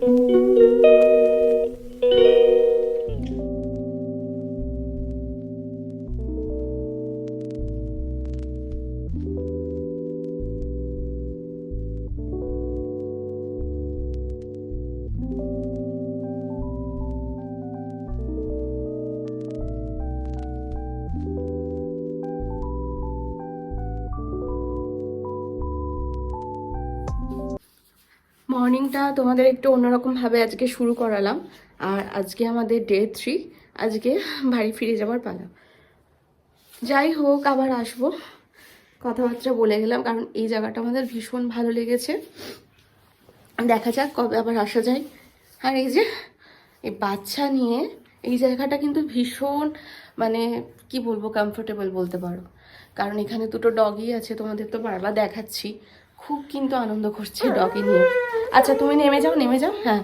Música মর্নিংটা তোমাদের একটু অন্যরকমভাবে আজকে শুরু করালাম। আর আজকে আমাদের ডে থ্রি, আজকে বাড়ি ফিরে যাওয়ার পালা। যাই হোক, আবার আসব। কথাবার্তা বলে গেলাম, কারণ এই জায়গাটা আমাদের ভীষণ ভালো লেগেছে। দেখা যাক কবে আবার আসা যায়। আর এই যে, এই বাচ্চা নিয়ে এই জায়গাটা কিন্তু ভীষণ মানে কি বলব কমফোর্টেবল বলতে পারো। কারণ এখানে দুটো ডগই আছে, তোমাদের তো বারবার দেখাচ্ছি। খুব কিন্তু আনন্দ করছে ডগি নিয়ে। আচ্ছা তুমি নেমে যাও নেমে যাও হ্যাঁ।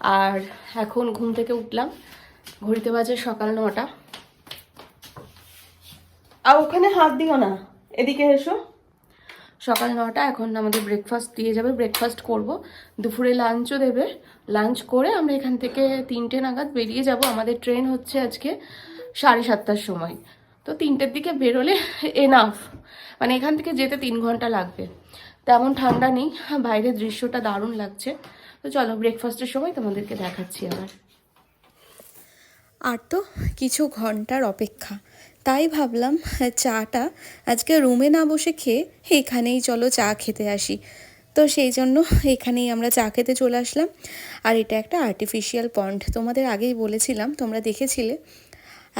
আর এখন ঘুম থেকে উঠলাম। ঘড়িতে বাজে সকাল নটা। আর ওখানে হাত দিও না এদিকে এসো। সকাল নটা এখন আমাদের ব্রেকফাস্ট দিয়ে যাবে। ব্রেকফাস্ট করব। দুপুরে লাঞ্চও দেবে। লাঞ্চ করে আমরা এখান থেকে তিনটে নাগাদ বেরিয়ে যাব। আমাদের ট্রেন হচ্ছে আজকে সাড়ে সাতটার সময়। তো তিনটের দিকে বেরোলে এনাফ মানে এখান থেকে যেতে তিন ঘণ্টা লাগবে। তেমন ঠান্ডা নেই। বাইরের দৃশ্যটা দারুণ লাগছে। তো চলো ব্রেকফাস্টের সময় তোমাদেরকে দেখাচ্ছি আবার। আর তো কিছু ঘণ্টার অপেক্ষা। তাই ভাবলাম চাটা আজকে রুমে না বসে খেয়ে এখানেই চলো চা খেতে আসি। তো সেই জন্য এখানেই আমরা চা খেতে চলে আসলাম। আর এটা একটা আর্টিফিশিয়াল পন্ড তোমাদের আগেই বলেছিলাম, তোমরা দেখেছিলে?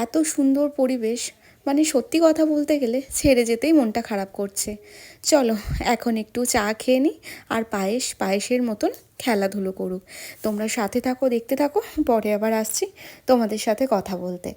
এত সুন্দর পরিবেশ। মানে সত্যি কথা বলতে গেলে ছেড়ে যেতেই মনটা খারাপ করছে। চলো, এখন একটু চা খেয়ে নিই আর পায়েস, পায়েসের মতন খেলাধুলো করুক। তোমরা সাথে থাকো, দেখতে থাকো, পরে আবার আসছি তোমাদের সাথে কথা বলতে।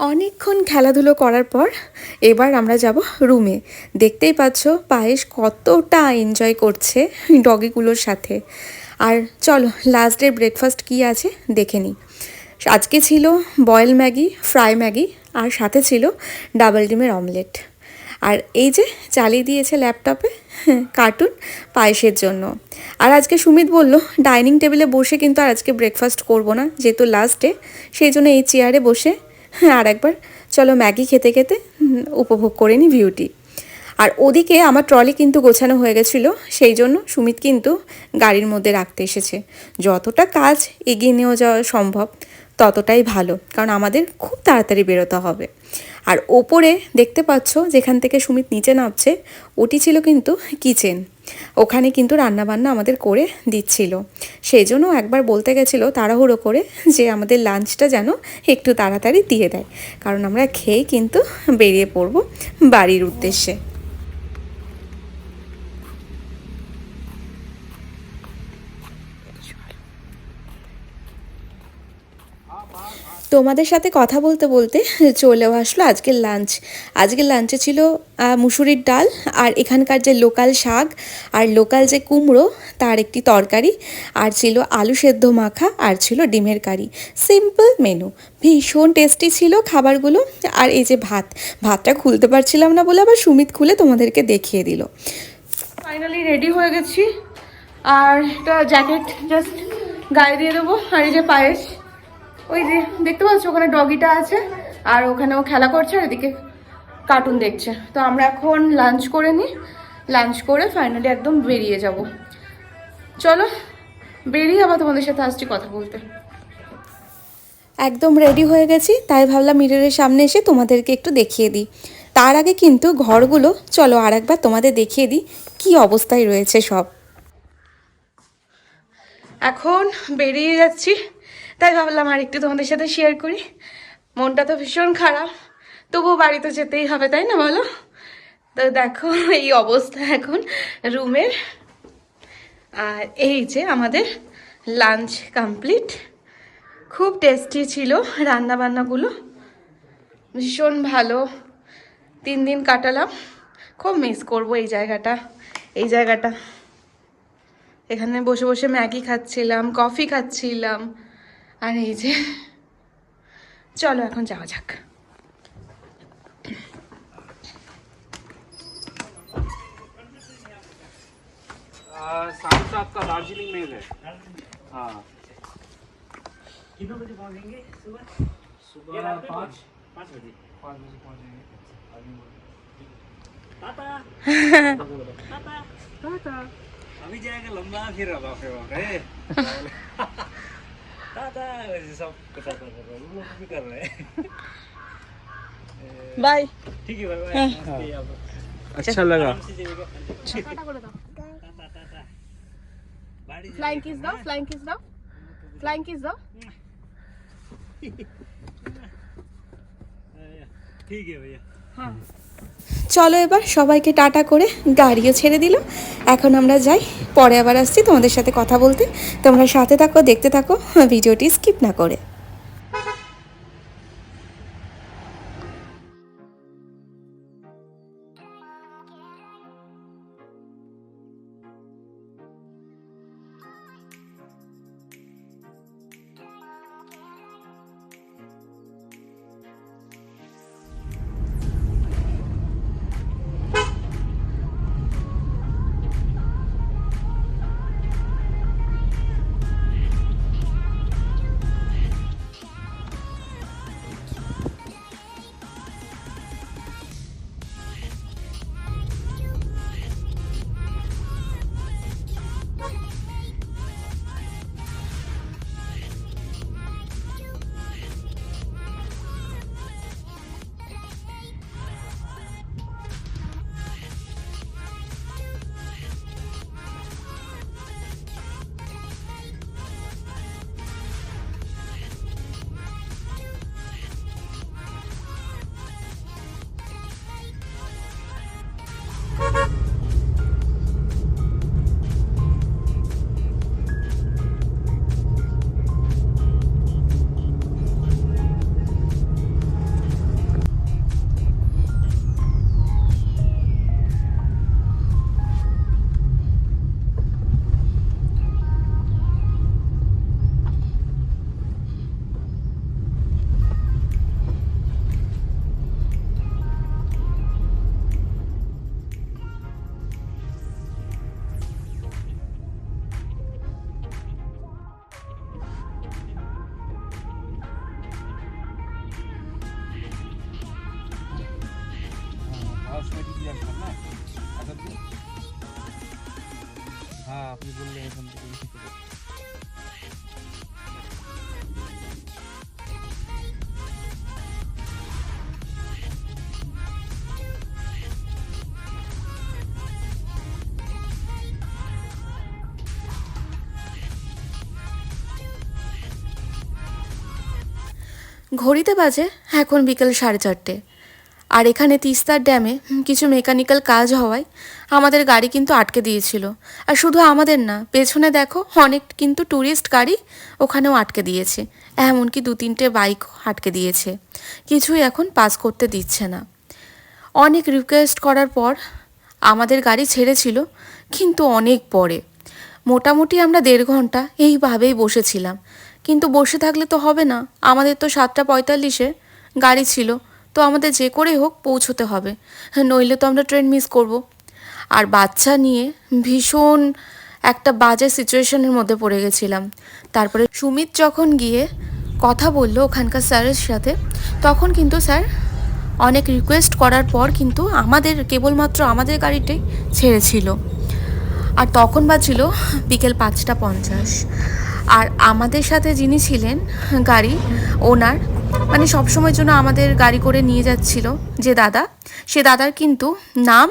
অনেকক্ষণ খেলাধুলো করার পর এবার আমরা যাব রুমে দেখতেই পাচ্ছ পায়েস কতটা এনজয় করছে ডগিগুলোর সাথে। আর চলো লাস্ট ডে ব্রেকফাস্ট কী আছে দেখে নিই। আজকে ছিল বয়েল ম্যাগি ফ্রাই ম্যাগি, আর সাথে ছিল ডাবল ডিমের অমলেট আর এই যে চালিয়ে দিয়েছে ল্যাপটপে কার্টুন পায়েসের জন্য। আর আজকে সুমিত বলল ডাইনিং টেবিলে বসে কিন্তু আর আজকে ব্রেকফাস্ট করব না, যেহেতু লাস্টে সেই জন্য এই চেয়ারে বসে আর একবার। চলো ম্যাগি খেতে খেতে উপভোগ করে নিই ভিউটি। আর ওদিকে আমার ট্রলি কিন্তু গোছানো হয়ে গেছিল, সেই জন্য সুমিত কিন্তু গাড়ির মধ্যে রাখতে এসেছে। যতটা কাজ এগিয়ে নেওয়া যাওয়া সম্ভব। ততটাই ভালো, কারণ আমাদের খুব তাড়াতাড়ি বেরোতে হবে। আর ওপরে দেখতে পাচ্ছ যেখান থেকে সুমিত নিচে নামছে, ওটি ছিল কিন্তু কিচেন। ওখানে কিন্তু রান্নাবান্না আমাদের করে দিচ্ছিল। সেই জন্য একবার বলতে গেছিল তাড়াহুড়ো করে যে আমাদের লাঞ্চটা যেন একটু তাড়াতাড়ি দিয়ে দেয়, কারণ আমরা খেয়েই কিন্তু বেরিয়ে পড়ব বাড়ির উদ্দেশ্যে। তোমাদের সাথে কথা বলতে বলতে চলেও আসলো আজকের লাঞ্চ আজকের লাঞ্চে ছিল মুসুরির ডাল আর এখানকার যে লোকাল শাক আর লোকাল যে কুমড়ো, তার একটি তরকারি আর ছিল আলু সেদ্ধ মাখা আর ছিল ডিমের কারি। সিম্পল মেনু ভীষণ টেস্টি ছিল খাবারগুলো আর এই যে ভাত, ভাতটা খুলতে পারছিলাম না বলে আবার সুমিত খুলে তোমাদেরকে দেখিয়ে দিল। ফাইনালি রেডি হয়ে গেছি। আর একটা জ্যাকেট জাস্ট গায়ে দিয়ে দেবো। আর এই যে পায়েস। ওই যে দেখতে পাচ্ছ ওখানে ডগিটা আছে আর ওখানে ও খেলা করছে আর এদিকে কার্টুন দেখছে। তো আমরা এখন লাঞ্চ করে নিই লাঞ্চ করে ফাইনালি একদম বেরিয়ে যাব। চলো বেরিয়ে আবার তোমাদের সাথে আসছি কথা বলতে। একদম রেডি হয়ে গেছি তাই ভাবলাম মিররের সামনে এসে তোমাদেরকে একটু দেখিয়ে দিই। তার আগে কিন্তু ঘরগুলো চলো আর একবার তোমাদের দেখিয়ে দিই কি অবস্থায় রয়েছে সব। এখন বেরিয়ে যাচ্ছি। তাই ভাবলাম আর একটু তোমাদের সাথে শেয়ার করি। মনটা তো ভীষণ খারাপ, তবুও বাড়ি তো যেতেই হবে, তাই না বলো? তো দেখো এই অবস্থা এখন রুমের। আর এই যে আমাদের লাঞ্চ কমপ্লিট খুব টেস্টি ছিল রান্না বান্নাগুলো ভীষণ ভালো। তিন দিন কাটালাম। খুব মিস করব এই জায়গাটা এই জায়গাটা। এখানে বসে বসে ম্যাগি খাচ্ছিলাম কফি খাচ্ছিলাম। আর এই যে চলো এখন যাওয়া যাক आ, शाम को आपका दार्जिलिंग मेल है हाँ कितने बजे पहुँचेंगे सुबह सुबह पाँच पाँच बजे पाँच बजे पहुँचेंगे टाटा टाटा टाटा अभी जाएगा लंबा फिर अब फिर रे बाय ठीक है बाय अच्छा लगा फ्लाइंग किस दो फ्लाइंग किस दो फ्लाइंग किस दो ठीक है भैया हाँ চলো এবার সবাইকে টাটা করে গাড়িও ছেড়ে দিল। এখন আমরা যাই, পরে আবার আসছি তোমাদের সাথে কথা বলতে। তোমরা সাথে থাকো, দেখতে থাকো, ভিডিওটি স্কিপ না করে। হ্যাঁ। ঘড়িতে বাজে এখন বিকেল সাড়ে চারটে। আর এখানে তিস্তার ড্যামে কিছু মেকানিক্যাল কাজ হওয়ায় আমাদের গাড়ি কিন্তু আটকে দিয়েছিল। আর শুধু আমাদের না, পেছনে দেখো অনেক কিন্তু ট্যুরিস্ট গাড়ি ওখানেও আটকে দিয়েছে। এমনকি দু তিনটে বাইক আটকে দিয়েছে। কিছুই এখন পাস করতে দিচ্ছে না। অনেক রিকোয়েস্ট করার পর আমাদের গাড়ি ছেড়েছিল, কিন্তু অনেক পরে। মোটামুটি আমরা দেড় ঘণ্টা এইভাবেই বসেছিলাম। কিন্তু বসে থাকলে তো হবে না। আমাদের তো সাতটা পঁয়তাল্লিশে গাড়ি ছিল। তো আমাদের যে করে হোক পৌঁছতে হবে। নইলে তো আমরা ট্রেন মিস করব। আর বাচ্চা নিয়ে ভীষণ একটা বাজে সিচুয়েশনের মধ্যে পড়ে গেছিলাম। তারপরে সুমিত যখন গিয়ে কথা বলল ওখানকার স্যারের সাথে, তখন কিন্তু স্যার অনেক রিকোয়েস্ট করার পর কিন্তু আমাদের, কেবলমাত্র আমাদের গাড়িটাই ছেড়েছিল। আর তখন বাজছিল বিকেল পাঁচটা পঞ্চাশ। আর আমাদের সাথে যিনি ছিলেন গাড়ি ওনার মানে সব সবসময়ের জন্য আমাদের গাড়ি করে নিয়ে যাচ্ছিল যে দাদা। সে দাদার কিন্তু নাম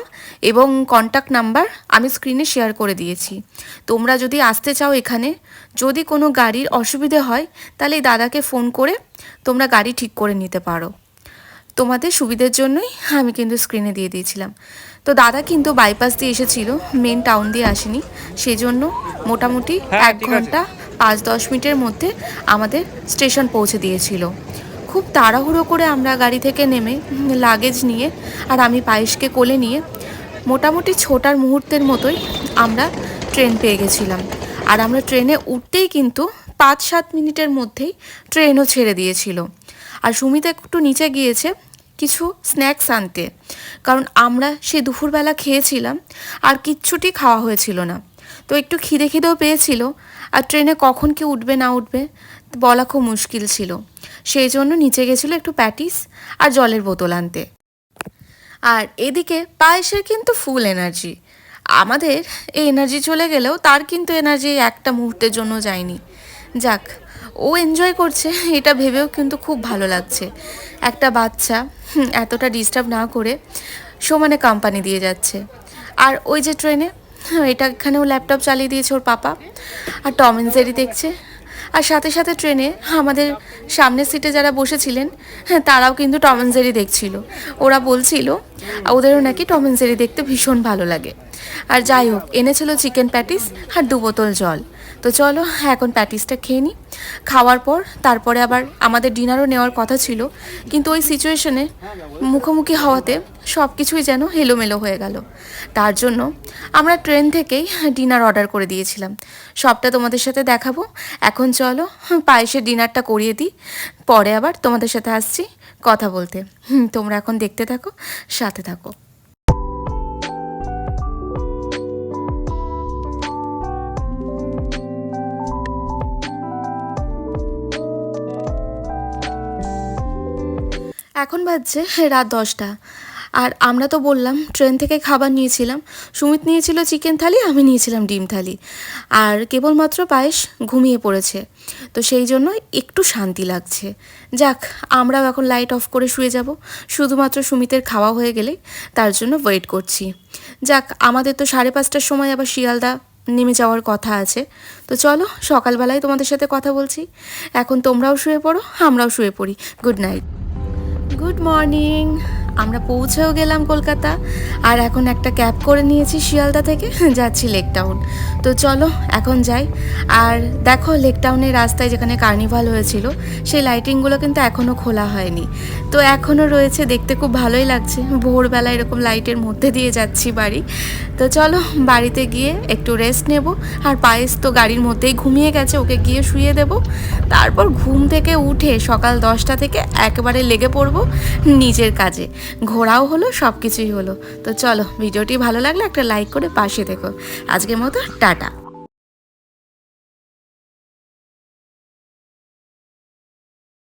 এবং কন্ট্যাক্ট নাম্বার আমি স্ক্রিনে শেয়ার করে দিয়েছি। তোমরা যদি আসতে চাও এখানে যদি কোনো গাড়ির অসুবিধে হয় তাহলে এই দাদাকে ফোন করে তোমরা গাড়ি ঠিক করে নিতে পারো। তোমাদের সুবিধের জন্যই আমি কিন্তু স্ক্রিনে দিয়ে দিয়েছিলাম। তো দাদা কিন্তু বাইপাস দিয়ে এসেছিল মেন টাউন দিয়ে আসেনি। সেই জন্য মোটামুটি হ্যাঁ, এক ঘণ্টা পাঁচ দশ মিনিটের মধ্যে আমাদের স্টেশন পৌঁছে দিয়েছিল। খুব তাড়াহুড়ো করে আমরা গাড়ি থেকে নেমে লাগেজ নিয়ে আর আমি পায়েসকে কোলে নিয়ে মোটামুটি ছোটার মুহূর্তের মতোই আমরা ট্রেন পেয়ে গেছিলাম। আর আমরা ট্রেনে উঠতেই কিন্তু পাঁচ সাত মিনিটের মধ্যেই ট্রেনও ছেড়ে দিয়েছিল। আর সুমিতা একটু নিচে গিয়েছে কিছু স্ন্যাক্স আনতে। কারণ আমরা সে দুপুরবেলা খেয়েছিলাম, আর কিচ্ছুটি খাওয়া হয়েছিল না। তো একটু খিদে খিদেও পেয়েছিল। আর ট্রেনে কখন কি উঠবে না উঠবে বলা খুব মুশকিল ছিল। সেই জন্য নিচে গেছিল একটু প্যাটিস আর জলের বোতল আনতে। আর এদিকে পায়েসের কিন্তু ফুল এনার্জি। আমাদের এই এনার্জি চলে গেলেও তার কিন্তু এনার্জি একটা মুহূর্তের জন্য যায়নি। যাক, ও এনজয় করছে, এটা ভেবেও কিন্তু খুব ভালো লাগছে। একটা বাচ্চা এতটা ডিস্টার্ব না করে সমানে কোম্পানি দিয়ে যাচ্ছে। আর ওই যে ট্রেনে এটা এখানেও ল্যাপটপ চালিয়ে দিয়েছে ওর পাপা। আর টম অ্যান্ড জেরি দেখছে। আর সাথে সাথে ট্রেনে আমাদের সামনের সিটে যারা বসেছিলেন হ্যাঁ তারাও কিন্তু টম অ্যান্ড জেরি দেখছিল। ওরা বলছিল, ওদেরও নাকি টম অ্যান্ড জেরি দেখতে ভীষণ ভালো লাগে। আর যাই হোক, এনেছিল চিকেন প্যাটিস আর দু বোতল জল। তো চলো, এখন প্যাটিসটা খেয়ে নিই খাওয়ার পর তারপরে আবার আমাদের ডিনারও নেওয়ার কথা ছিল। কিন্তু ওই সিচুয়েশনে মুখোমুখি হওয়াতে সব কিছুই যেন হেলোমেলো হয়ে গেল। তার জন্য আমরা ট্রেন থেকেই ডিনার অর্ডার করে দিয়েছিলাম। সবটা তোমাদের সাথে দেখাবো। এখন চলো, পায়েসের ডিনারটা করিয়ে দিই। পরে আবার তোমাদের সাথে আসছি কথা বলতে। তোমরা এখন দেখতে থাকো, সাথে থাকো। এখন বাজছে রাত দশটা। আর আমরা তো বললাম, ট্রেন থেকে খাবার নিয়েছিলাম। সুমিত নিয়েছিল চিকেন থালি, আমি নিয়েছিলাম ডিম থালি। আর কেবলমাত্র পায়েস ঘুমিয়ে পড়েছে। তো সেই জন্য একটু শান্তি লাগছে। যাক, আমরাও এখন লাইট অফ করে শুয়ে যাব। শুধুমাত্র সুমিতের খাওয়া হয়ে গেলে তার জন্য ওয়েট করছি। যাক, আমাদের তো সাড়ে পাঁচটার সময় আবার শিয়ালদা নেমে যাওয়ার কথা আছে। তো চলো, সকালবেলায় তোমাদের সাথে কথা বলছি। এখন তোমরাও শুয়ে পড়ো, আমরাও শুয়ে পড়ি। Good night. গুড মর্নিং আমরা পৌঁছেও গেলাম কলকাতা। আর এখন একটা ক্যাব করে নিয়েছি শিয়ালদা থেকে, যাচ্ছি লেক টাউন। তো চলো, এখন যাই। আর দেখো, লেক টাউনের রাস্তায় যেখানে কার্নিভাল হয়েছিল, সেই লাইটিংগুলো কিন্তু এখনও খোলা হয়নি। তো এখনও রয়েছে, দেখতে খুব ভালোই লাগছে। ভোরবেলা এরকম লাইটের মধ্যে দিয়ে যাচ্ছি বাড়ি। তো চলো, বাড়িতে গিয়ে একটু রেস্ট নেব। আর পায়েস তো গাড়ির মধ্যেই ঘুমিয়ে গেছে, ওকে গিয়ে শুয়ে দেব। তারপর ঘুম থেকে উঠে সকাল দশটা থেকে একেবারে লেগে পড়ব নিজের কাজে। ঘোরাও হলো সব কিছুই হলো। তো চলো, ভিডিওটি ভালো লাগলে একটা লাইক করে পাশে দেখো। আজকের মতো, টাটা।